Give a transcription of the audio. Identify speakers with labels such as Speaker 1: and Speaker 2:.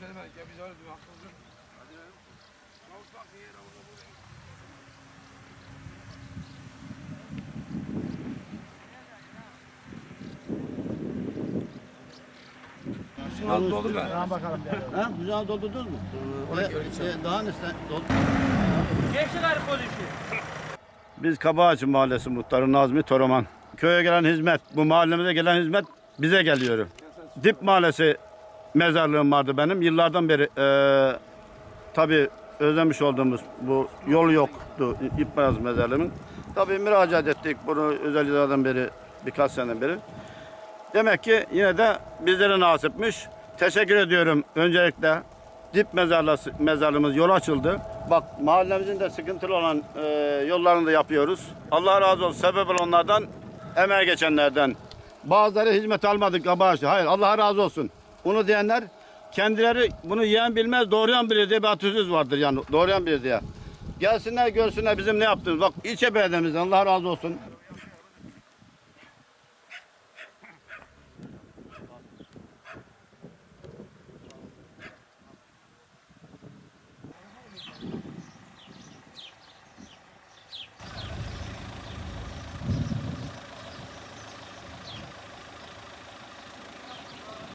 Speaker 1: konuşalım belki. Ya biz öyle bir hakkımız. Hadi be. Kavuşmak bir yere orada buraya. Şunu doldur ben. Tamam bakalım.
Speaker 2: Ha, güzel doldurdunuz mu?
Speaker 1: Ona ee, e,
Speaker 2: daha üstten doldur.
Speaker 1: Geçti garip pozisyon.
Speaker 2: Biz Kabağaçı Mahallesi Muhtarı Nazmi Toroman. Köye gelen hizmet, bu mahallemize gelen hizmet bize geliyor. Dip Mahallesi mezarlığım vardı benim. Yıllardan beri eee tabii özlemiş olduğumuz bu yol yoktu İp Mahallesi mezarlığımın. Tabii müracaat ettik bunu özel yıllardan beri, birkaç seneden beri. Demek ki yine de bizlere nasipmiş. Teşekkür ediyorum öncelikle. Dip mezarlısı, mezarlığımız yol açıldı. Bak mahallemizin de sıkıntılı olan e, yollarını da yapıyoruz. Allah razı olsun. Sebep olanlardan, emeğe geçenlerden. Bazıları hizmet almadık abartı. Hayır Allah razı olsun. Bunu diyenler kendileri bunu yiyen bilmez doğrayan bilir diye bir atasöz vardır yani doğrayan bilir diye. Gelsinler görsünler bizim ne yaptığımız. Bak ilçe belediyemizden Allah razı olsun.